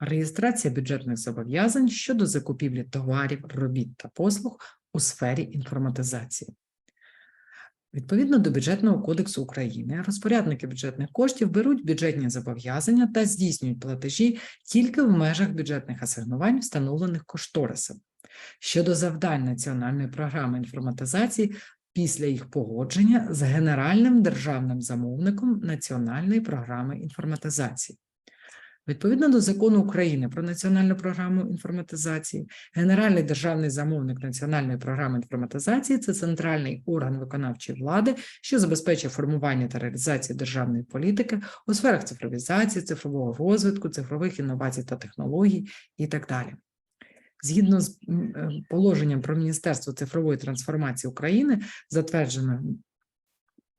Реєстрація бюджетних зобов'язань щодо закупівлі товарів, робіт та послуг у сфері інформатизації. Відповідно до бюджетного кодексу України, розпорядники бюджетних коштів беруть бюджетні зобов'язання та здійснюють платежі тільки в межах бюджетних асигнувань, встановлених кошторисом. Щодо завдань національної програми інформатизації після їх погодження з генеральним державним замовником національної програми інформатизації. Відповідно до закону України про національну програму інформатизації, Генеральний державний замовник національної програми інформатизації це центральний орган виконавчої влади, що забезпечує формування та реалізацію державної політики у сферах цифровізації, цифрового розвитку, цифрових інновацій та технологій і так далі. Згідно з е, положенням про Міністерство цифрової трансформації України, затверджено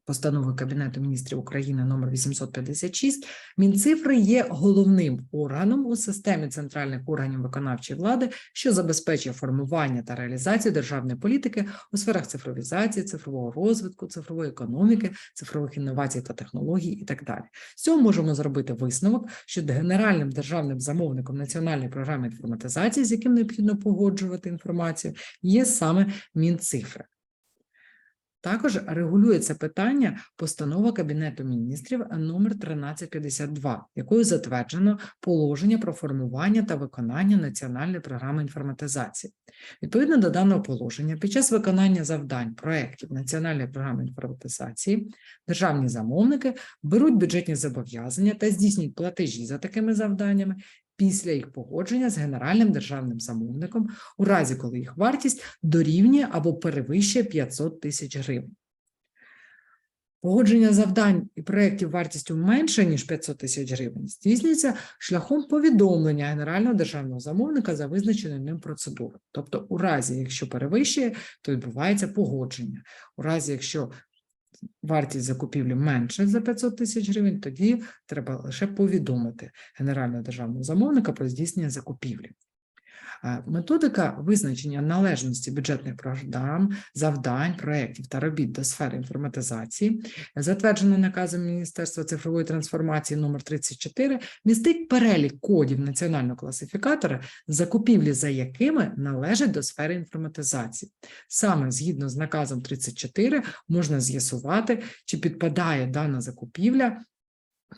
постановою Кабінету міністрів України номер 856, Мінцифри є головним органом у системі центральних органів виконавчої влади, що забезпечує формування та реалізацію державної політики у сферах цифровізації, цифрового розвитку, цифрової економіки, цифрових інновацій та технологій і так далі. З цього можемо зробити висновок, що генеральним державним замовником національної програми інформатизації, з яким необхідно погоджувати інформацію, є саме Мінцифри. Також регулюється питання постанова Кабінету міністрів номер 1352, якою затверджено положення про формування та виконання національної програми інформатизації. Відповідно до даного положення, під час виконання завдань проєктів національної програми інформатизації державні замовники беруть бюджетні зобов'язання та здійснюють платежі за такими завданнями після їх погодження з генеральним державним замовником у разі, коли їх вартість дорівнює або перевищує 500 тисяч гривень. Погодження завдань і проєктів вартістю менше, ніж 500 тисяч гривень, здійснюється шляхом повідомлення генерального державного замовника за визначеною ним процедурою. Тобто, у разі, якщо перевищує, то відбувається погодження. У разі, якщо вартість закупівлі менше за 500 тисяч гривень, тоді треба лише повідомити генерального державного замовника про здійснення закупівлі. Е, Методика визначення належності бюджетних програм, завдань, проєктів та робіт до сфери інформатизації, затверджена наказом Міністерства цифрової трансформації номер 34, містить перелік кодів національного класифікатора, закупівлі за якими належать до сфери інформатизації. Саме згідно з наказом 34 можна з'ясувати, чи підпадає дана закупівля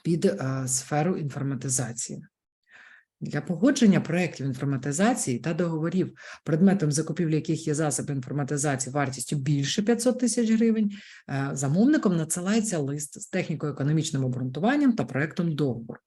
під е, сферу інформатизації. Для погодження проєктів інформатизації та договорів, предметом закупівлі яких є засоби інформатизації вартістю більше 500 тисяч гривень, е, замовником надсилається лист з техніко-економічним обґрунтуванням та проєктом договору.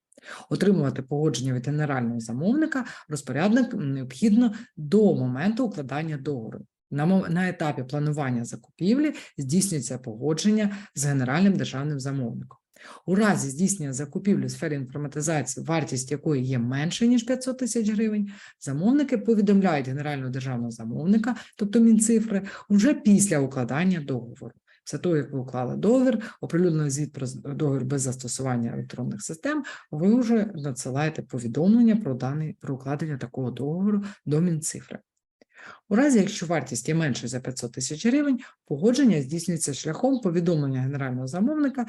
Отримувати погодження від генерального замовника розпорядник необхідно до моменту укладання договору. На, на етапі планування закупівлі здійснюється погодження з генеральним державним замовником. У разі здійснення закупівлі у сфері інформатизації, вартість якої є менше, ніж 500 тисяч гривень, замовники повідомляють генерального державного замовника, тобто Мінцифри, вже після укладання договору. Після того, як ви уклали договір, оприлюднили звіт про договір без застосування електронних систем, ви вже надсилаєте повідомлення про даний про укладення такого договору до Мінцифри. У разі, якщо вартість є менше за 500 тисяч гривень, погодження здійснюється шляхом повідомлення генерального замовника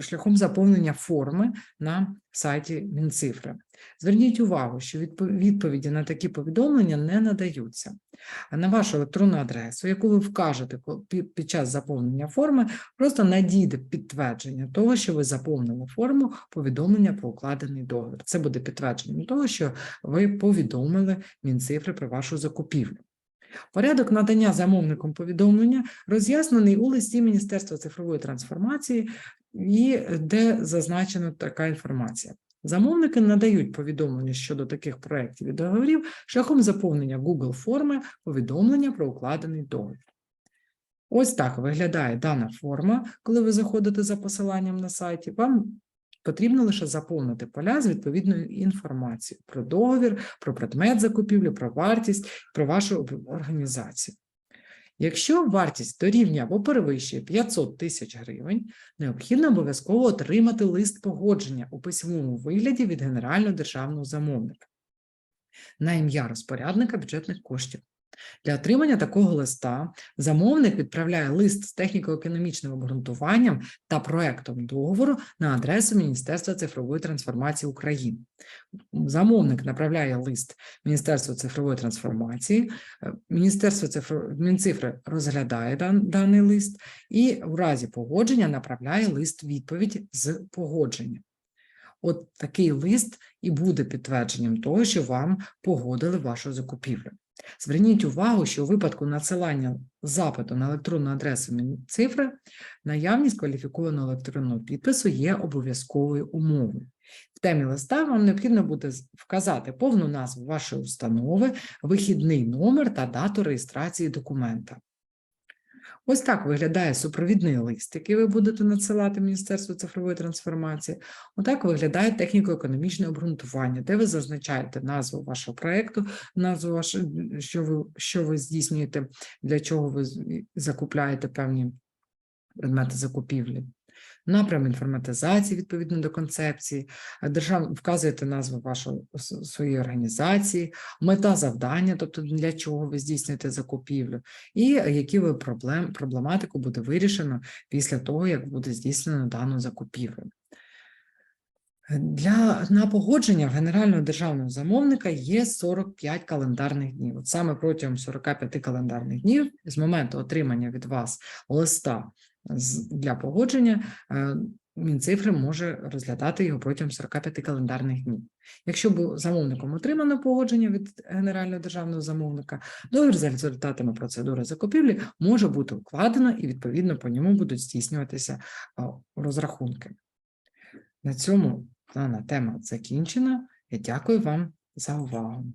шляхом заповнення форми на сайті Мінцифри. Зверніть увагу, що відповіді на такі повідомлення не надаються. А на вашу електронну адресу, яку ви вкажете під час заповнення форми, просто надійде підтвердження того, що ви заповнили форму повідомлення про укладений договір. Це буде підтвердженням того, що ви повідомили Мінцифри про вашу закупівлю. Порядок надання замовником повідомлення роз'яснений у листі Міністерства цифрової трансформації, і де зазначена така інформація. Замовники надають повідомлення щодо таких проєктів і договорів шляхом заповнення Google форми повідомлення про укладений договір. Ось так виглядає дана форма, коли ви заходите за посиланням на сайті. Вам потрібно лише заповнити поля з відповідною інформацією про договір, про предмет закупівлі, про вартість, про вашу організацію. Якщо вартість дорівнює або перевищує 500 тисяч гривень, необхідно обов'язково отримати лист погодження у письмовому вигляді від Генерального державного замовника на ім'я розпорядника бюджетних коштів. Для отримання такого листа замовник відправляє лист з техніко-економічним обґрунтуванням та проектом договору на адресу Міністерства цифрової трансформації України. Замовник направляє лист Міністерству цифрової трансформації, е, Міністерство цифро... Мінцифри розглядає дан... даний лист і в разі погодження направляє лист відповідь з погодження. От такий лист і буде підтвердженням того, що вам погодили вашу закупівлю. Зверніть увагу, що у випадку надсилання запиту на електронну адресу Мінцифри наявність кваліфікованого електронного підпису є обов'язковою умовою. В темі листа вам необхідно буде вказати повну назву вашої установи, вихідний номер та дату реєстрації документа. Ось так виглядає супровідний лист, який ви будете надсилати Міністерству цифрової трансформації. Отак виглядає техніко-економічне обґрунтування, де ви зазначаєте назву вашого проєкту, назву вашого, що ви, що ви здійснюєте, для чого ви закупляєте певні предмети закупівлі. Напрям інформатизації відповідно до концепції, держав вказуєте назву вашої своєї організації, мета завдання, тобто для чого ви здійснюєте закупівлю, і які ви проблем, проблематику буде вирішено після того, як буде здійснено дану закупівлю. Для на погодження в генерального державного замовника є 45 календарних днів. От саме протягом 45 календарних днів з моменту отримання від вас листа для погодження е, Мінцифри може розглядати його протягом 45 календарних днів. Якщо б замовником отримано погодження від генерального державного замовника, договір за результатами процедури закупівлі може бути укладено і відповідно по ньому будуть здійснюватися розрахунки. На цьому дана тема закінчена. Я дякую вам за увагу.